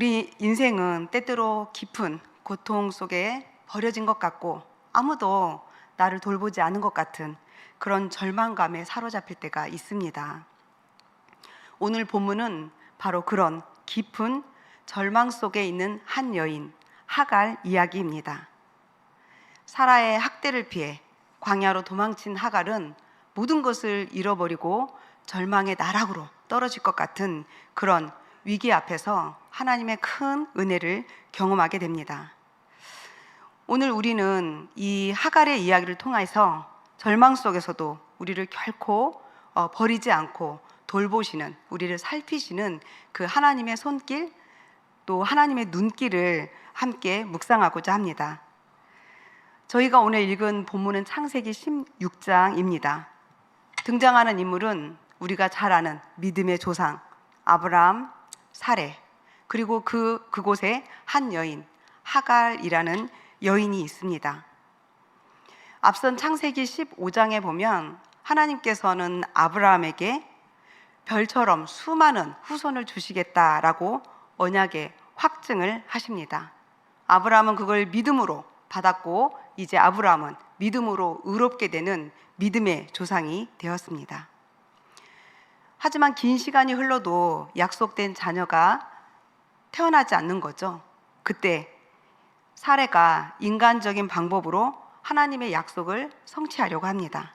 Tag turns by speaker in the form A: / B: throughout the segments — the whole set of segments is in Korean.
A: 우리 인생은 때때로 깊은 고통 속에 버려진 것 같고 아무도 나를 돌보지 않은 것 같은 그런 절망감에 사로잡힐 때가 있습니다. 오늘 본문은 바로 그런 깊은 절망 속에 있는 한 여인 하갈 이야기입니다. 사라의 학대를 피해 광야로 도망친 하갈은 모든 것을 잃어버리고 절망의 나락으로 떨어질 것 같은 그런 위기 앞에서 하나님의 큰 은혜를 경험하게 됩니다. 오늘 우리는 이 하갈의 이야기를 통해서 절망 속에서도 우리를 결코 어, 버리지 않고 돌보시는 우리를 살피시는 그 하나님의 손길 또 하나님의 눈길을 함께 묵상하고자 합니다. 저희가 오늘 읽은 본문은 창세기 16장입니다. 등장하는 인물은 우리가 잘 아는 믿음의 조상 아브라함, 사레 그리고 그 그곳에 한 여인 하갈이라는 여인이 있습니다. 앞선 창세기 15장에 보면 하나님께서는 아브라함에게 별처럼 수많은 후손을 주시겠다라고 언약의 확증을 하십니다. 아브라함은 그걸 믿음으로 받았고 이제 아브라함은 믿음으로 의롭게 되는 믿음의 조상이 되었습니다. 하지만 긴 시간이 흘러도 약속된 자녀가 태어나지 않는 거죠. 그때 사례가 인간적인 방법으로 하나님의 약속을 성취하려고 합니다.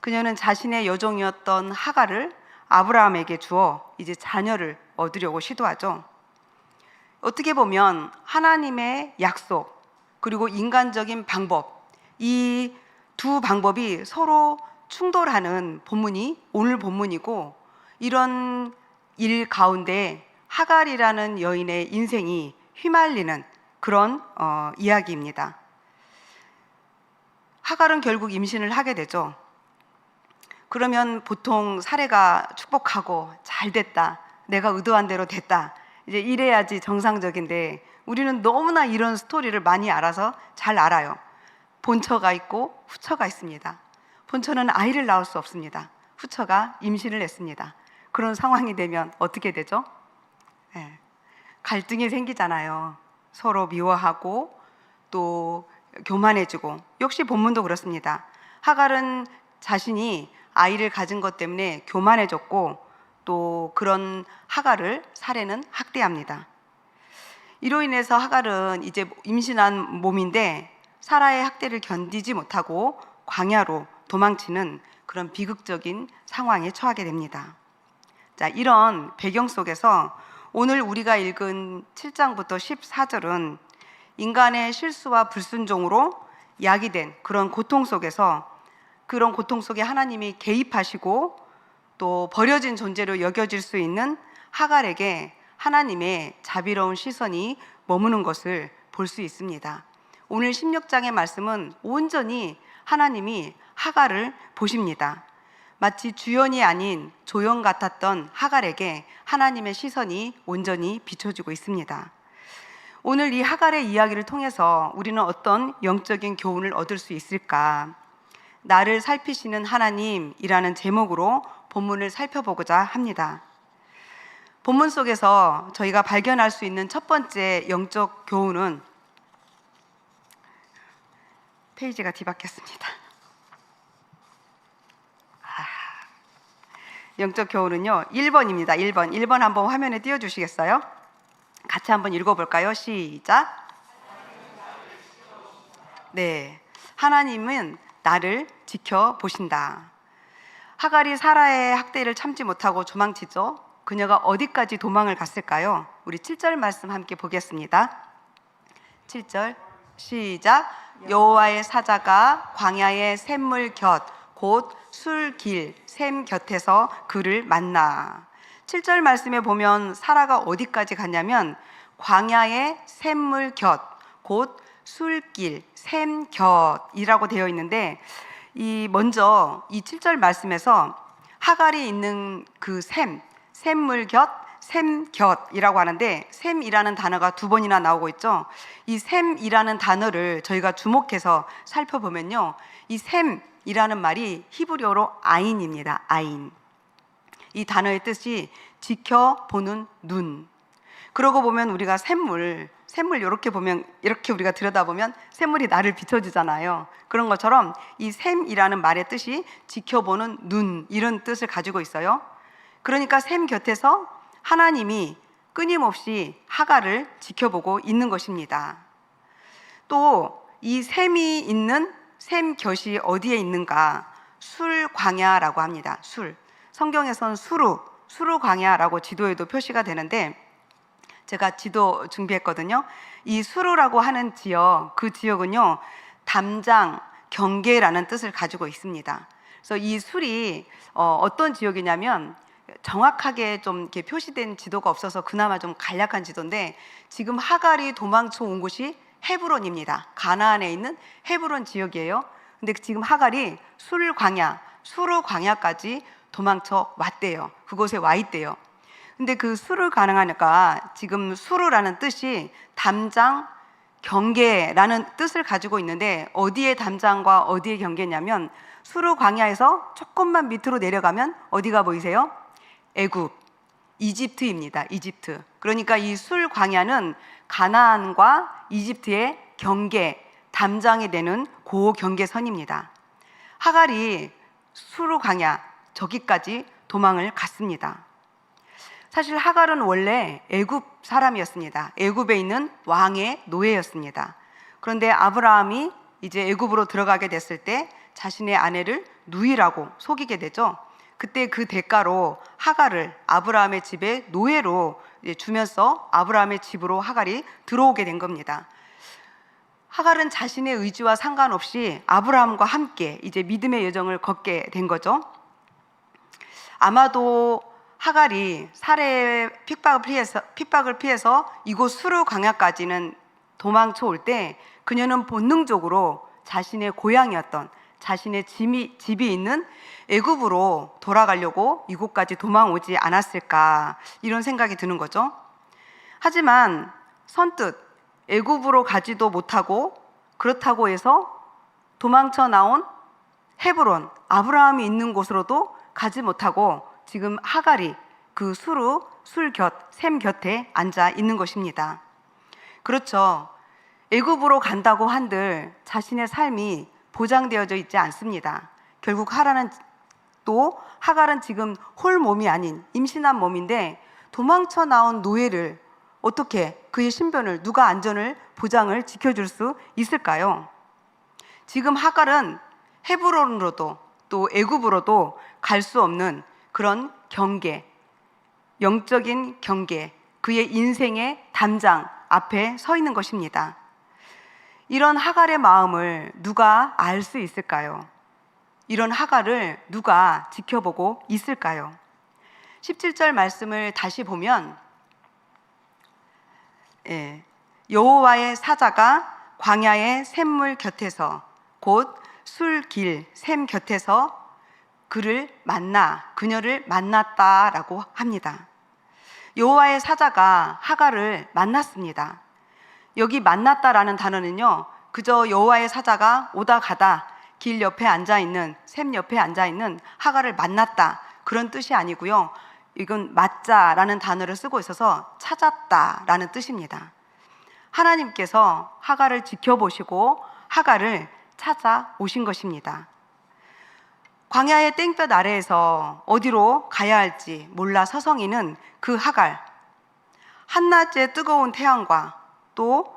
A: 그녀는 자신의 여종이었던 하가를 아브라함에게 주어 이제 자녀를 얻으려고 시도하죠. 어떻게 보면 하나님의 약속 그리고 인간적인 방법 이 두 방법이 서로 충돌하는 본문이 오늘 본문이고 이런 일 가운데 하갈이라는 여인의 인생이 휘말리는 그런 어, 이야기입니다. 하갈은 결국 임신을 하게 되죠. 그러면 보통 사례가 축복하고 잘 됐다. 내가 의도한 대로 됐다. 이제 이래야지 정상적인데 우리는 너무나 이런 스토리를 많이 알아서 잘 알아요. 본처가 있고 후처가 있습니다. 본처는 아이를 낳을 수 없습니다. 후처가 임신을 했습니다. 그런 상황이 되면 어떻게 되죠? 예, 갈등이 생기잖아요. 서로 미워하고 또 교만해지고 역시 본문도 그렇습니다. 하갈은 자신이 아이를 가진 것 때문에 교만해졌고 또 그런 하갈을 사례는 학대합니다. 이로 인해서 하갈은 이제 임신한 몸인데 사라의 학대를 견디지 못하고 광야로 도망치는 그런 비극적인 상황에 처하게 됩니다. 자, 이런 배경 속에서 오늘 우리가 읽은 7장부터 14절은 인간의 실수와 불순종으로 야기된 그런 고통 속에서 그런 고통 속에 하나님이 개입하시고 또 버려진 존재로 여겨질 수 있는 하갈에게 하나님의 자비로운 시선이 머무는 것을 볼 수 있습니다. 오늘 16장의 말씀은 온전히 하나님이 하갈을 보십니다. 마치 주연이 아닌 조연 같았던 하갈에게 하나님의 시선이 온전히 비춰지고 있습니다. 오늘 이 하갈의 이야기를 통해서 우리는 어떤 영적인 교훈을 얻을 수 있을까? 나를 살피시는 하나님이라는 제목으로 본문을 살펴보고자 합니다. 본문 속에서 저희가 발견할 수 있는 첫 번째 영적 교훈은 페이지가 뒤바뀌었습니다. 영적 교훈은요, 1번입니다. 1번. 1번 한번 화면에 띄워 주시겠어요? 같이 한번 읽어 볼까요? 시작. 네. 하나님은 나를 지켜 보신다. 하갈이 사라의 학대를 참지 못하고 도망치죠. 그녀가 어디까지 도망을 갔을까요? 우리 7절 말씀 함께 보겠습니다. 7절 시작. 여호와의 사자가 광야의 샘물 곁 곧 술길 샘 곁에서 그를 만나. 7절 말씀에 보면 사라가 어디까지 갔냐면 광야의 샘물 곁 곧 술길 샘 곁이라고 되어 있는데 이 먼저 이 7절 말씀에서 하갈이 있는 그 샘, 샘물 곁, 샘 곁이라고 하는데 샘이라는 단어가 두 번이나 나오고 있죠. 이 샘이라는 단어를 저희가 주목해서 살펴보면요. 이 샘 이라는 말이 히브리어로 아인입니다. 아인. 이 단어의 뜻이 지켜보는 눈. 그러고 보면 우리가 샘물, 샘물 이렇게 보면 이렇게 우리가 들여다보면 샘물이 나를 비춰주잖아요. 그런 것처럼 이 샘이라는 말의 뜻이 지켜보는 눈 이런 뜻을 가지고 있어요. 그러니까 샘 곁에서 하나님이 끊임없이 하가를 지켜보고 있는 것입니다. 또 이 샘이 있는 샘 곁이 어디에 있는가? 술 광야라고 합니다. 술. 성경에서는 수루, 수루 광야라고 지도에도 표시가 되는데 제가 지도 준비했거든요. 이 수루라고 하는 지역, 그 지역은요, 담장, 경계라는 뜻을 가지고 있습니다. 그래서 이 술이 어, 어떤 지역이냐면 정확하게 좀 이렇게 표시된 지도가 없어서 그나마 좀 간략한 지도인데 지금 하갈이 도망쳐 온 곳이 헤브론입니다. 가나안에 있는 헤브론 지역이에요. 근데 지금 하갈이 술 광야, 수르 광야까지 도망쳐 왔대요. 그곳에 와 있대요. 근데 그 수를 가능하니까 지금 수르라는 뜻이 담장 경계라는 뜻을 가지고 있는데 어디에 담장과 어디에 경계냐면 수르 광야에서 조금만 밑으로 내려가면 어디가 보이세요? 애굽, 이집트입니다. 이집트. 그러니까 이 술 광야는 가나안과 이집트의 경계, 담장이 되는 고 경계선입니다. 하갈이 수르 광야 저기까지 도망을 갔습니다. 사실 하갈은 원래 애굽 사람이었습니다. 애굽에 있는 왕의 노예였습니다. 그런데 아브라함이 이제 애굽으로 들어가게 됐을 때 자신의 아내를 누이라고 속이게 되죠. 그때 그 대가로 하갈을 아브라함의 집에 노예로 주면서 아브라함의 집으로 하갈이 들어오게 된 겁니다. 하갈은 자신의 의지와 상관없이 아브라함과 함께 이제 믿음의 여정을 걷게 된 거죠. 아마도 하갈이 살해 핍박을 피해서 핍박을 피해서 이곳 수르 광야까지는 도망쳐 올 때 그녀는 본능적으로 자신의 고향이었던 자신의 집이, 집이 있는 애굽으로 돌아가려고 이곳까지 도망오지 않았을까 이런 생각이 드는 거죠. 하지만 선뜻 애굽으로 가지도 못하고 그렇다고 해서 도망쳐 나온 헤브론 아브라함이 있는 곳으로도 가지 못하고 지금 하갈이 그 수루 술곁 샘 곁에 앉아 있는 것입니다. 그렇죠. 애굽으로 간다고 한들 자신의 삶이 보장되어져 있지 않습니다. 결국 하라는 또 하갈은 지금 홀 몸이 아닌 임신한 몸인데 도망쳐 나온 노예를 어떻게 그의 신변을 누가 안전을 보장을 지켜줄 수 있을까요? 지금 하갈은 헤브론으로도 또 애굽으로도 갈 수 없는 그런 경계, 영적인 경계, 그의 인생의 담장 앞에 서 있는 것입니다. 이런 하갈의 마음을 누가 알 수 있을까요? 이런 하갈을 누가 지켜보고 있을까요? 17절 말씀을 다시 보면 예, 여호와의 사자가 광야의 샘물 곁에서 곧 술길 샘 곁에서 그를 만나 그녀를 만났다라고 합니다. 여호와의 사자가 하갈을 만났습니다. 여기 만났다라는 단어는요. 그저 여호와의 사자가 오다 가다 길 옆에 앉아 있는 샘 옆에 앉아 있는 하갈을 만났다 그런 뜻이 아니고요. 이건 맞자라는 단어를 쓰고 있어서 찾았다라는 뜻입니다. 하나님께서 하갈을 지켜보시고 하갈을 찾아오신 것입니다. 광야의 땡볕 아래에서 어디로 가야 할지 몰라 서성이는 그 하갈. 한낮의 뜨거운 태양과 또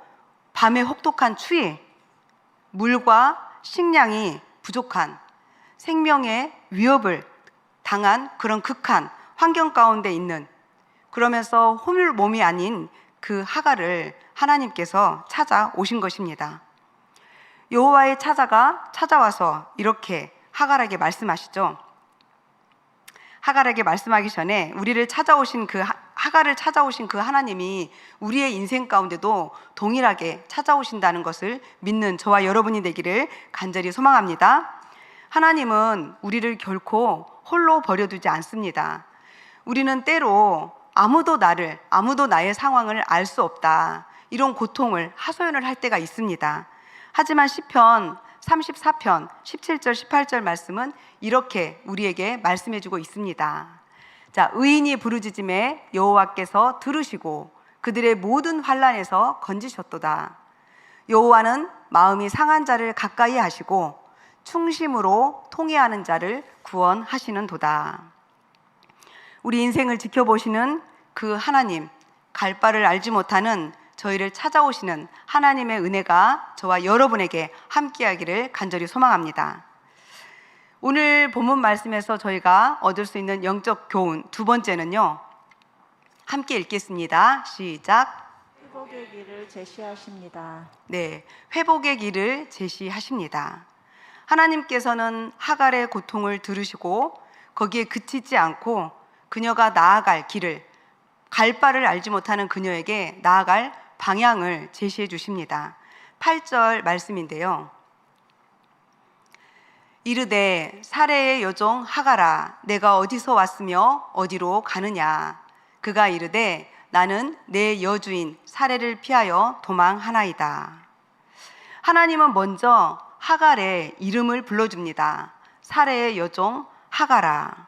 A: 밤의 혹독한 추위, 물과 식량이 부족한 생명의 위협을 당한 그런 극한 환경 가운데 있는 그러면서 홈을 몸이 아닌 그 하갈을 하나님께서 찾아오신 것입니다. 여호와의 찾아가 찾아와서 이렇게 하갈에게 말씀하시죠. 하갈에게 말씀하기 전에 우리를 찾아오신 그 하- 하갈을 찾아오신 그 하나님이 우리의 인생 가운데도 동일하게 찾아오신다는 것을 믿는 저와 여러분이 되기를 간절히 소망합니다. 하나님은 우리를 결코 홀로 버려두지 않습니다. 우리는 때로 아무도 나를, 아무도 나의 상황을 알 수 없다. 이런 고통을 하소연을 할 때가 있습니다. 하지만 시편 34편 17절 18절 말씀은 이렇게 우리에게 말씀해 주고 있습니다. 자, 의인이 부르짖음에 여호와께서 들으시고 그들의 모든 환란에서 건지셨도다. 여호와는 마음이 상한 자를 가까이 하시고 충심으로 통해하는 자를 구원하시는도다. 우리 인생을 지켜보시는 그 하나님, 갈 바를 알지 못하는 저희를 찾아오시는 하나님의 은혜가 저와 여러분에게 함께하기를 간절히 소망합니다. 오늘 본문 말씀에서 저희가 얻을 수 있는 영적 교훈 두 번째는요. 함께 읽겠습니다. 시작.
B: 회복의 길을 제시하십니다.
A: 네, 회복의 길을 제시하십니다. 하나님께서는 하갈의 고통을 들으시고 거기에 그치지 않고 그녀가 나아갈 길을 갈 바를 알지 못하는 그녀에게 나아갈 방향을 제시해 주십니다. 8절 말씀인데요. 이르되 사례의 여종 하가라 내가 어디서 왔으며 어디로 가느냐? 그가 이르되 나는 내 여주인 사례를 피하여 도망하나이다. 하나님은 먼저 하갈의 이름을 불러줍니다. 사례의 여종 하가라.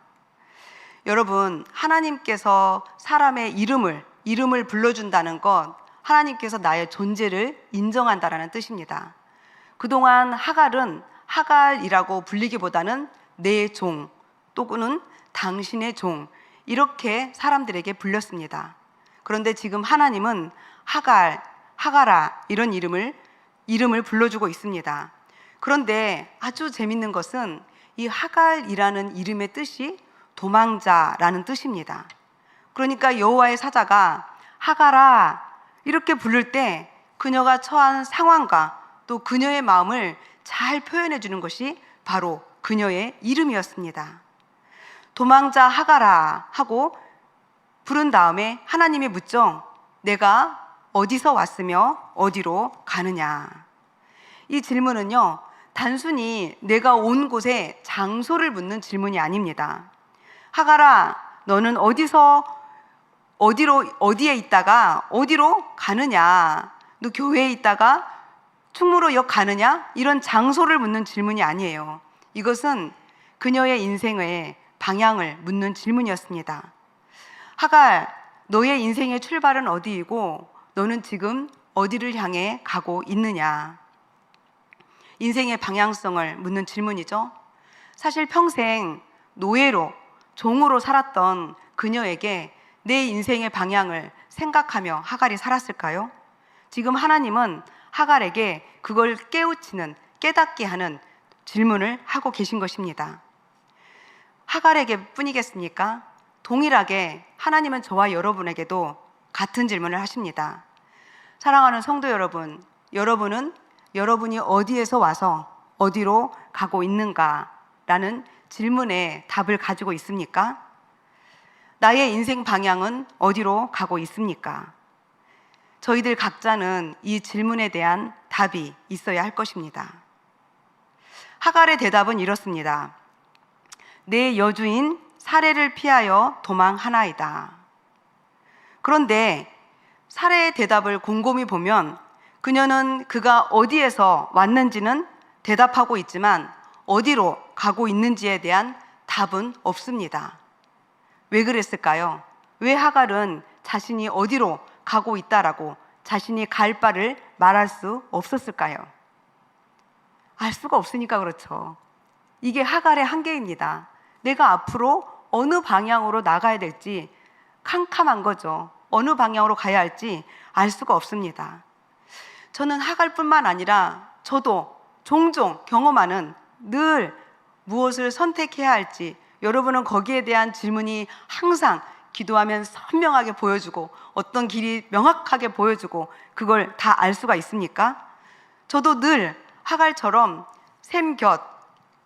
A: 여러분 하나님께서 사람의 이름을 이름을 불러준다는 것 하나님께서 나의 존재를 인정한다라는 뜻입니다. 그동안 하갈은 하갈이라고 불리기보다는 내 종, 또는 당신의 종, 이렇게 사람들에게 불렸습니다. 그런데 지금 하나님은 하갈, 하가라 이런 이름을 이름을 불러주고 있습니다. 그런데 아주 재밌는 것은 이 하갈이라는 이름의 뜻이 도망자라는 뜻입니다. 그러니까 여호와의 사자가 하가라 이렇게 부를 때 그녀가 처한 상황과 또 그녀의 마음을 잘 표현해 주는 것이 바로 그녀의 이름이었습니다. 도망자 하가라 하고 부른 다음에 하나님이 묻죠. 내가 어디서 왔으며 어디로 가느냐. 이 질문은요, 단순히 내가 온 곳의 장소를 묻는 질문이 아닙니다. 하가라, 너는 어디서 어디로 어디에 있다가 어디로 가느냐? 너 교회에 있다가 충무로 역 가느냐? 이런 장소를 묻는 질문이 아니에요. 이것은 그녀의 인생의 방향을 묻는 질문이었습니다. 하갈, 너의 인생의 출발은 어디이고 너는 지금 어디를 향해 가고 있느냐? 인생의 방향성을 묻는 질문이죠. 사실 평생 노예로, 종으로 살았던 그녀에게 내 인생의 방향을 생각하며 하갈이 살았을까요? 지금 하나님은 하갈에게 그걸 깨우치는 깨닫게 하는 질문을 하고 계신 것입니다. 하갈에게 뿐이겠습니까? 동일하게 하나님은 저와 여러분에게도 같은 질문을 하십니다. 사랑하는 성도 여러분, 여러분은 여러분이 어디에서 와서 어디로 가고 있는가라는 질문에 답을 가지고 있습니까? 나의 인생 방향은 어디로 가고 있습니까? 저희들 각자는 이 질문에 대한 답이 있어야 할 것입니다. 하갈의 대답은 이렇습니다. 내 여주인 사례를 피하여 도망하나이다. 그런데 사례의 대답을 곰곰이 보면 그녀는 그가 어디에서 왔는지는 대답하고 있지만 어디로 가고 있는지에 대한 답은 없습니다. 왜 그랬을까요? 왜 하갈은 자신이 어디로 가고 있다라고 자신이 갈 바를 말할 수 없었을까요? 알 수가 없으니까 그렇죠. 이게 하갈의 한계입니다. 내가 앞으로 어느 방향으로 나가야 될지 캄캄한 거죠. 어느 방향으로 가야 할지 알 수가 없습니다. 저는 하갈뿐만 아니라 저도 종종 경험하는 늘 무엇을 선택해야 할지 여러분은 거기에 대한 질문이 항상 기도하면 선명하게 보여주고 어떤 길이 명확하게 보여주고 그걸 다 알 수가 있습니까? 저도 늘 하갈처럼 샘곁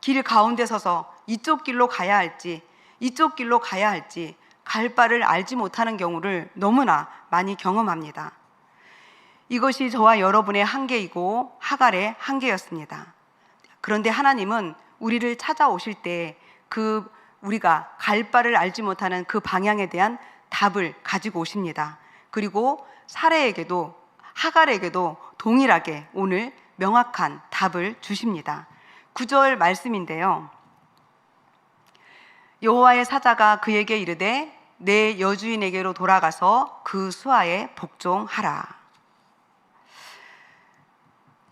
A: 길 가운데 서서 이쪽 길로 가야 할지 이쪽 길로 가야 할지 갈 바를 알지 못하는 경우를 너무나 많이 경험합니다. 이것이 저와 여러분의 한계이고 하갈의 한계였습니다. 그런데 하나님은 우리를 찾아오실 때 그 우리가 갈 바를 알지 못하는 그 방향에 대한 답을 가지고 오십니다. 그리고 사례에게도 하갈에게도 동일하게 오늘 명확한 답을 주십니다. 9절 말씀인데요. 여호와의 사자가 그에게 이르되 내 여주인에게로 돌아가서 그 수하에 복종하라.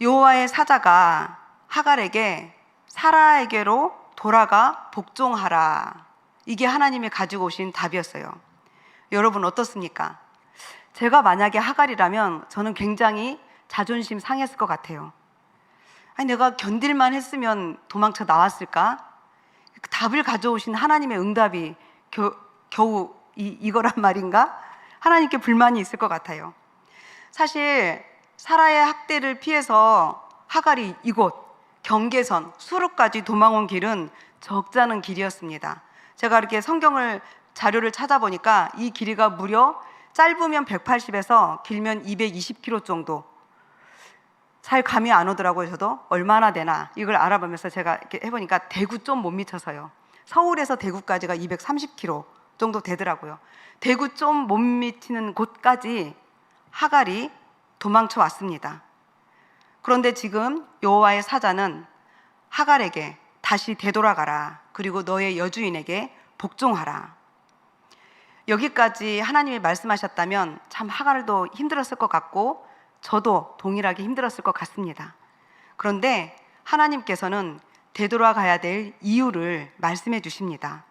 A: 여호와의 사자가 하갈에게 사라에게로 돌아가 복종하라. 이게 하나님이 가지고 오신 답이었어요. 여러분 어떻습니까? 제가 만약에 하갈이라면 저는 굉장히 자존심 상했을 것 같아요. 아니 내가 견딜만 했으면 도망쳐 나왔을까? 그 답을 가져오신 하나님의 응답이 겨, 겨우 이, 이거란 말인가? 하나님께 불만이 있을 것 같아요. 사실 사라의 학대를 피해서 하갈이 이곳 경계선 수르까지 도망온 길은 적잖은 길이었습니다. 제가 이렇게 성경을 자료를 찾아보니까 이 길이가 무려 짧으면 180에서 길면 220km 정도. 잘 감이 안 오더라고요. 저도 얼마나 되나 이걸 알아보면서 제가 이렇게 해보니까 대구 좀 못 미쳐서요. 서울에서 대구까지가 230km 정도 되더라고요. 대구 좀 못 미치는 곳까지 하갈이 도망쳐 왔습니다. 그런데 지금 여호와의 사자는 하갈에게 다시 되돌아가라. 그리고 너의 여주인에게 복종하라. 여기까지 하나님이 말씀하셨다면 참 하갈도 힘들었을 것 같고 저도 동일하게 힘들었을 것 같습니다. 그런데 하나님께서는 되돌아가야 될 이유를 말씀해 주십니다.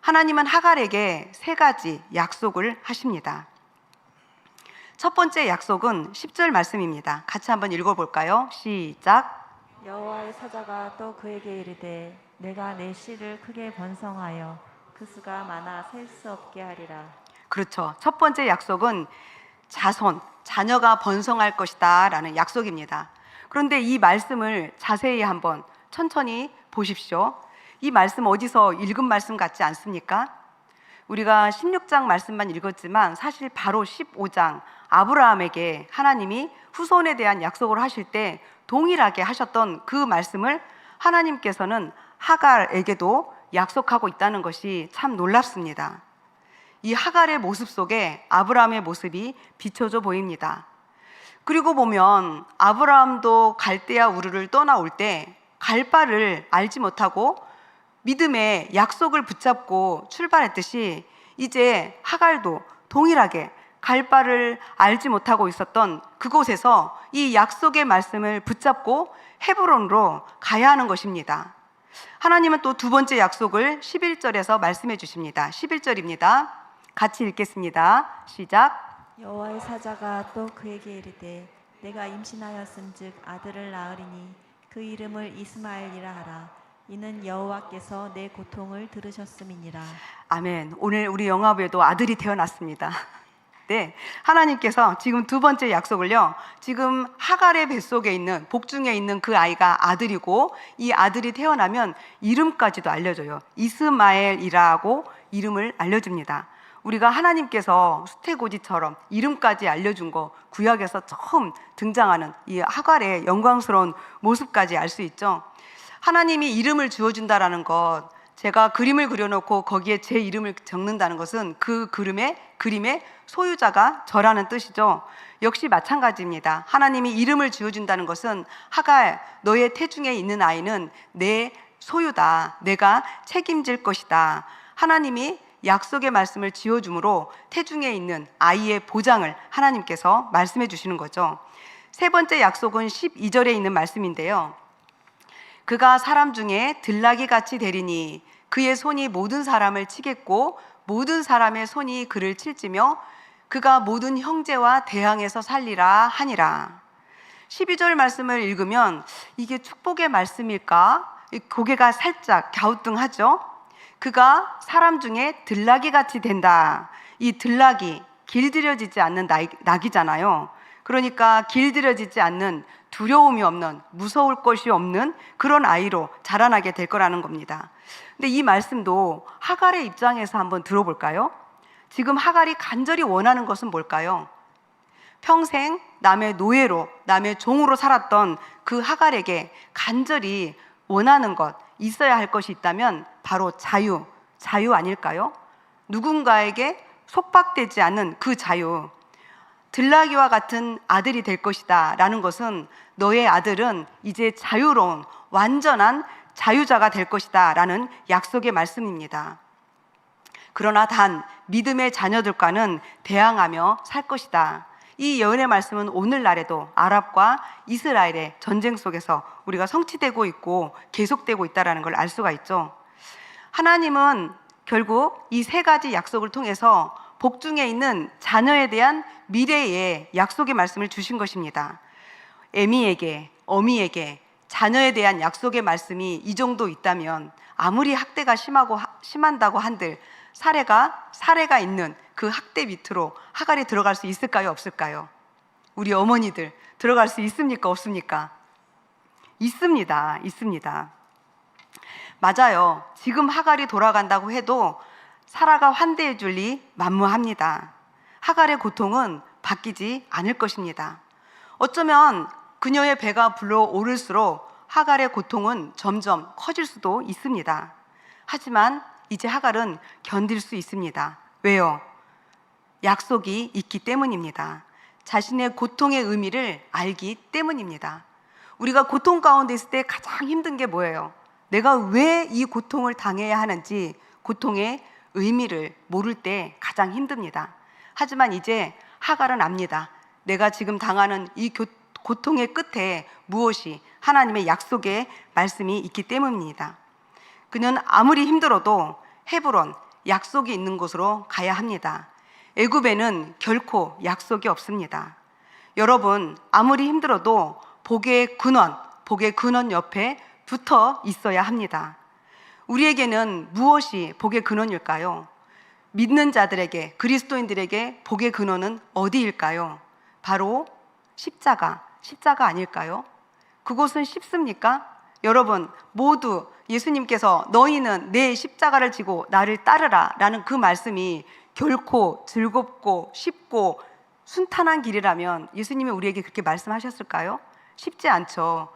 A: 하나님은 하갈에게 세 가지 약속을 하십니다. 첫 번째 약속은 10절 말씀입니다. 같이 한번 읽어 볼까요? 시작.
B: 여호와의 사자가 또 그에게 이르되 내가 내 씨를 크게 번성하여 그 수가 많아 셀 수 없게 하리라.
A: 그렇죠. 첫 번째 약속은 자손, 자녀가 번성할 것이다 라는 약속입니다. 그런데 이 말씀을 자세히 한번 천천히 보십시오. 이 말씀 어디서 읽은 말씀 같지 않습니까? 우리가 16장 말씀만 읽었지만 사실 바로 15장 아브라함에게 하나님이 후손에 대한 약속을 하실 때 동일하게 하셨던 그 말씀을 하나님께서는 하갈에게도 약속하고 있다는 것이 참 놀랍습니다. 이 하갈의 모습 속에 아브라함의 모습이 비춰져 보입니다. 그리고 보면 아브라함도 갈대아 우르를 떠나올 때 갈 바를 알지 못하고 믿음의 약속을 붙잡고 출발했듯이 이제 하갈도 동일하게 갈 바를 알지 못하고 있었던 그곳에서 이 약속의 말씀을 붙잡고 헤브론으로 가야 하는 것입니다. 하나님은 또 두 번째 약속을 11절에서 말씀해 주십니다. 11절입니다. 같이 읽겠습니다. 시작.
B: 여호와의 사자가 또 그에게 이르되 내가 임신하였은즉 아들을 낳으리니 그 이름을 이스마엘이라 하라. 이는 여호와께서 내 고통을 들으셨음이니라.
A: 아멘. 오늘 우리 영화부에도 아들이 태어났습니다. 네. 하나님께서 지금 두 번째 약속을요. 지금 하갈의 뱃속에 있는 복중에 있는 그 아이가 아들이고 이 아들이 태어나면 이름까지도 알려줘요. 이스마엘이라고 이름을 알려줍니다. 우리가 하나님께서 수태고지처럼 이름까지 알려준 거 구약에서 처음 등장하는 이 하갈의 영광스러운 모습까지 알 수 있죠. 하나님이 이름을 주어준다라는 것, 제가 그림을 그려놓고 거기에 제 이름을 적는다는 것은 그 그림의 그림의 소유자가 저라는 뜻이죠. 역시 마찬가지입니다. 하나님이 이름을 지어준다는 것은 하갈 너의 태중에 있는 아이는 내 소유다. 내가 책임질 것이다. 하나님이 약속의 말씀을 지어줌으로 태중에 있는 아이의 보장을 하나님께서 말씀해 주시는 거죠. 세 번째 약속은 12절에 있는 말씀인데요. 그가 사람 중에 들나귀 같이 되리니 그의 손이 모든 사람을 치겠고 모든 사람의 손이 그를 칠지며 그가 모든 형제와 대항해서 살리라 하니라. 12절 말씀을 읽으면 이게 축복의 말씀일까? 이 고개가 살짝 갸우뚱하죠. 그가 사람 중에 들나귀 같이 된다. 이 들나귀 길들여지지 않는 낙이잖아요. 그러니까 길들여지지 않는 두려움이 없는 무서울 것이 없는 그런 아이로 자라나게 될 거라는 겁니다. 근데 이 말씀도 하갈의 입장에서 한번 들어볼까요? 지금 하갈이 간절히 원하는 것은 뭘까요? 평생 남의 노예로, 남의 종으로 살았던 그 하갈에게 간절히 원하는 것, 있어야 할 것이 있다면 바로 자유, 자유 아닐까요? 누군가에게 속박되지 않는 그 자유. 들나귀와 같은 아들이 될 것이다. 라는 것은 너의 아들은 이제 자유로운, 완전한 자유자가 될 것이다. 라는 약속의 말씀입니다. 그러나 단 믿음의 자녀들과는 대항하며 살 것이다. 이 예언의 말씀은 오늘날에도 아랍과 이스라엘의 전쟁 속에서 우리가 성취되고 있고 계속되고 있다라는 걸 알 수가 있죠. 하나님은 결국 이 세 가지 약속을 통해서 복중에 있는 자녀에 대한 미래의 약속의 말씀을 주신 것입니다. 에미에게, 어미에게 자녀에 대한 약속의 말씀이 이 정도 있다면 아무리 학대가 심하고 하- 심한다고 한들 사례가 사례가 있는 그 학대 밑으로 하갈이 들어갈 수 있을까요, 없을까요? 우리 어머니들 들어갈 수 있습니까, 없습니까? 있습니다, 있습니다. 맞아요. 지금 하갈이 돌아간다고 해도 사라가 환대해 줄 리 만무합니다. 하갈의 고통은 바뀌지 않을 것입니다. 어쩌면 그녀의 배가 불러오를수록 하갈의 고통은 점점 커질 수도 있습니다. 하지만 이제 하갈은 견딜 수 있습니다. 왜요? 약속이 있기 때문입니다. 자신의 고통의 의미를 알기 때문입니다. 우리가 고통 가운데 있을 때 가장 힘든 게 뭐예요? 내가 왜 이 고통을 당해야 하는지 고통의 의미를 모를 때 가장 힘듭니다. 하지만 이제 하갈은 압니다. 내가 지금 당하는 이 교- 고통의 끝에 무엇이 하나님의 약속의 말씀이 있기 때문입니다. 그는 아무리 힘들어도 헤브론 약속이 있는 곳으로 가야 합니다. 애굽에는 결코 약속이 없습니다. 여러분 아무리 힘들어도 복의 근원, 복의 근원 옆에 붙어 있어야 합니다. 우리에게는 무엇이 복의 근원일까요? 믿는 자들에게 그리스도인들에게 복의 근원은 어디일까요? 바로 십자가, 십자가 아닐까요? 그곳은 쉽습니까? 여러분 모두 예수님께서 너희는 내 십자가를 지고 나를 따르라 라는 그 말씀이 결코 즐겁고 쉽고 순탄한 길이라면 예수님이 우리에게 그렇게 말씀하셨을까요? 쉽지 않죠.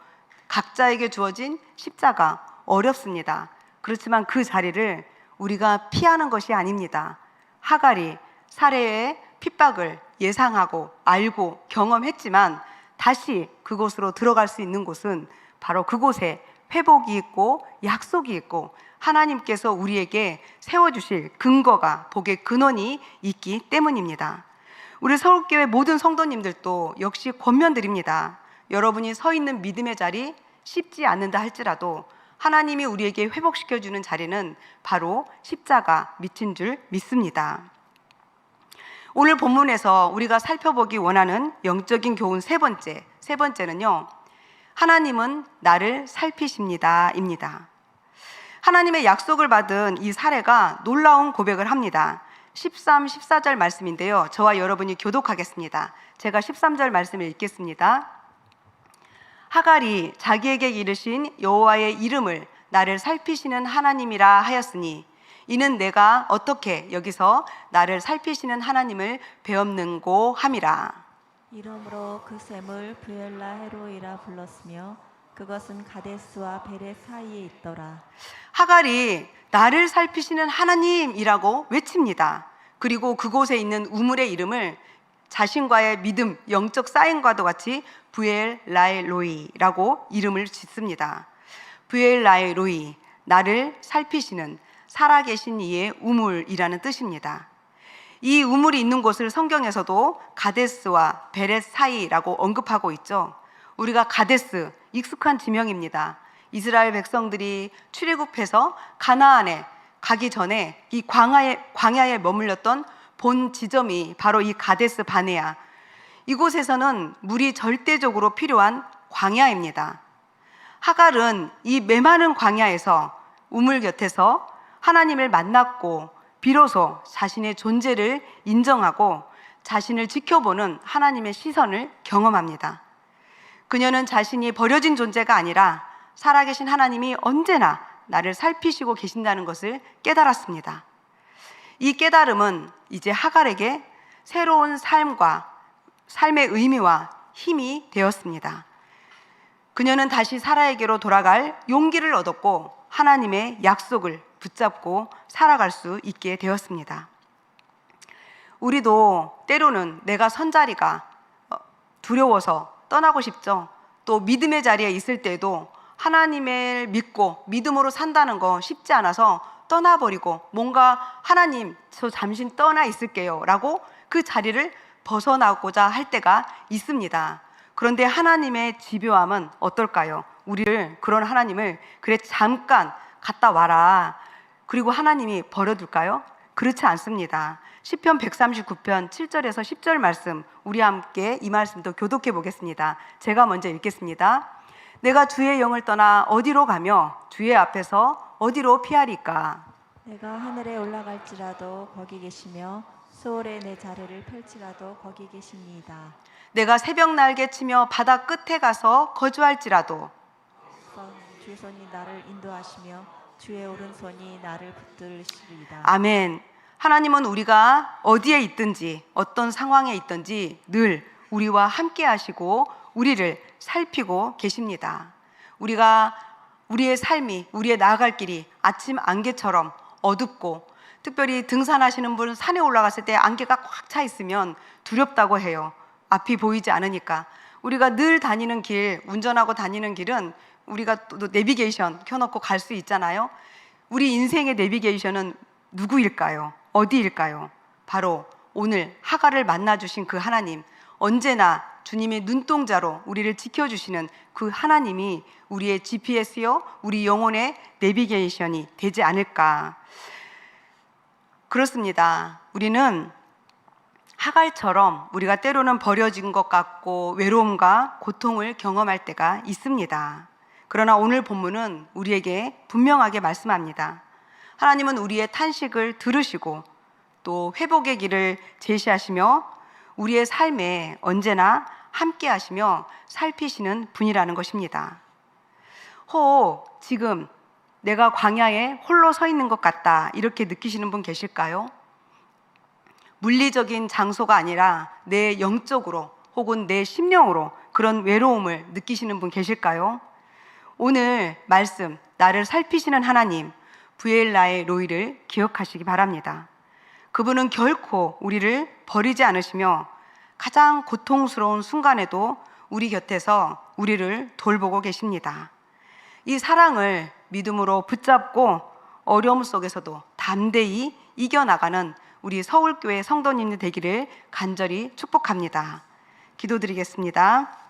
A: 각자에게 주어진 십자가 어렵습니다. 그렇지만 그 자리를 우리가 피하는 것이 아닙니다. 하갈이 사례의 핍박을 예상하고 알고 경험했지만 다시 그곳으로 들어갈 수 있는 곳은 바로 그곳에 회복이 있고 약속이 있고 하나님께서 우리에게 세워주실 근거가 복의 근원이 있기 때문입니다. 우리 서울교회 모든 성도님들도 역시 권면드립니다. 여러분이 서 있는 믿음의 자리 쉽지 않는다 할지라도 하나님이 우리에게 회복시켜주는 자리는 바로 십자가 밑인 줄 믿습니다. 오늘 본문에서 우리가 살펴보기 원하는 영적인 교훈 세 번째, 세 번째는요. 하나님은 나를 살피십니다입니다. 하나님의 약속을 받은 이 사례가 놀라운 고백을 합니다. 13, 14절 말씀인데요. 저와 여러분이 교독하겠습니다. 제가 13절 말씀을 읽겠습니다. 하갈이 자기에게 이르신 여호와의 이름을 나를 살피시는 하나님이라 하였으니 이는 내가 어떻게 여기서 나를 살피시는 하나님을 배웠는고 함이라.
B: 이러므로 그 샘을 부엘라 헤로이라 불렀으며 그것은 가데스와 베레 사이에 있더라.
A: 하갈이 나를 살피시는 하나님이라고 외칩니다. 그리고 그곳에 있는 우물의 이름을 자신과의 믿음, 영적 사인과도 같이 부엘 라엘로이라고 이름을 짓습니다. 부엘 라엘로이, 나를 살피시는 살아계신 이의 우물이라는 뜻입니다. 이 우물이 있는 곳을 성경에서도 가데스와 베렛 사이라고 언급하고 있죠. 우리가 가데스 익숙한 지명입니다. 이스라엘 백성들이 출애굽해서 가나안에 가기 전에 이 광야에 광야에 머물렀던 본 지점이 바로 이 가데스 바네아. 이곳에서는 물이 절대적으로 필요한 광야입니다. 하갈은 이 메마른 광야에서 우물 곁에서 하나님을 만났고 비로소 자신의 존재를 인정하고 자신을 지켜보는 하나님의 시선을 경험합니다. 그녀는 자신이 버려진 존재가 아니라 살아계신 하나님이 언제나 나를 살피시고 계신다는 것을 깨달았습니다. 이 깨달음은 이제 하갈에게 새로운 삶과 삶의 의미와 힘이 되었습니다. 그녀는 다시 사라에게로 돌아갈 용기를 얻었고 하나님의 약속을 붙잡고 살아갈 수 있게 되었습니다. 우리도 때로는 내가 선 자리가 어, 두려워서 떠나고 싶죠. 또 믿음의 자리에 있을 때도 하나님을 믿고 믿음으로 산다는 거 쉽지 않아서 떠나버리고 뭔가 하나님 저 잠시 떠나 있을게요 라고 그 자리를 벗어나고자 할 때가 있습니다. 그런데 하나님의 집요함은 어떨까요? 우리를 그런 하나님을 그래 잠깐 갔다 와라. 그리고 하나님이 버려둘까요? 그렇지 않습니다. 시편 139편 7절에서 10절 말씀 우리 함께 이 말씀도 교독해 보겠습니다. 제가 먼저 읽겠습니다. 내가 주의 영을 떠나 어디로 가며 주의 앞에서 어디로 피하리까?
B: 내가 하늘에 올라갈지라도 거기 계시며 소홀에 내 자리를 펼치라도 거기 계십니다.
A: 내가 새벽 날개 치며 바다 끝에 가서 거주할지라도
B: 그래서 주의 손이 나를 인도하시며 주의 오른손이 나를 붙들으시리이다.
A: 아멘. 하나님은 우리가 어디에 있든지 어떤 상황에 있든지 늘 우리와 함께 하시고 우리를 살피고 계십니다. 우리가 우리의 삶이 우리의 나아갈 길이 아침 안개처럼 어둡고 특별히 등산하시는 분 산에 올라갔을 때 안개가 꽉 차 있으면 두렵다고 해요. 앞이 보이지 않으니까. 우리가 늘 다니는 길, 운전하고 다니는 길은 우리가 또 내비게이션 켜놓고 갈 수 있잖아요. 우리 인생의 내비게이션은 누구일까요? 어디일까요? 바로 오늘 하가를 만나주신 그 하나님, 언제나 주님의 눈동자로 우리를 지켜주시는 그 하나님이 우리의 GPS요, 우리 영혼의 내비게이션이 되지 않을까. 그렇습니다. 우리는 하갈처럼 우리가 때로는 버려진 것 같고 외로움과 고통을 경험할 때가 있습니다. 그러나 오늘 본문은 우리에게 분명하게 말씀합니다. 하나님은 우리의 탄식을 들으시고 또 회복의 길을 제시하시며 우리의 삶에 언제나 함께 하시며 살피시는 분이라는 것입니다. 혹 지금 내가 광야에 홀로 서 있는 것 같다 이렇게 느끼시는 분 계실까요? 물리적인 장소가 아니라 내 영적으로 혹은 내 심령으로 그런 외로움을 느끼시는 분 계실까요? 오늘 말씀 나를 살피시는 하나님 부엘라의 로이를 기억하시기 바랍니다. 그분은 결코 우리를 버리지 않으시며 가장 고통스러운 순간에도 우리 곁에서 우리를 돌보고 계십니다. 이 사랑을 믿음으로 붙잡고 어려움 속에서도 담대히 이겨나가는 우리 서울교회 성도님들 되기를 간절히 축복합니다. 기도드리겠습니다.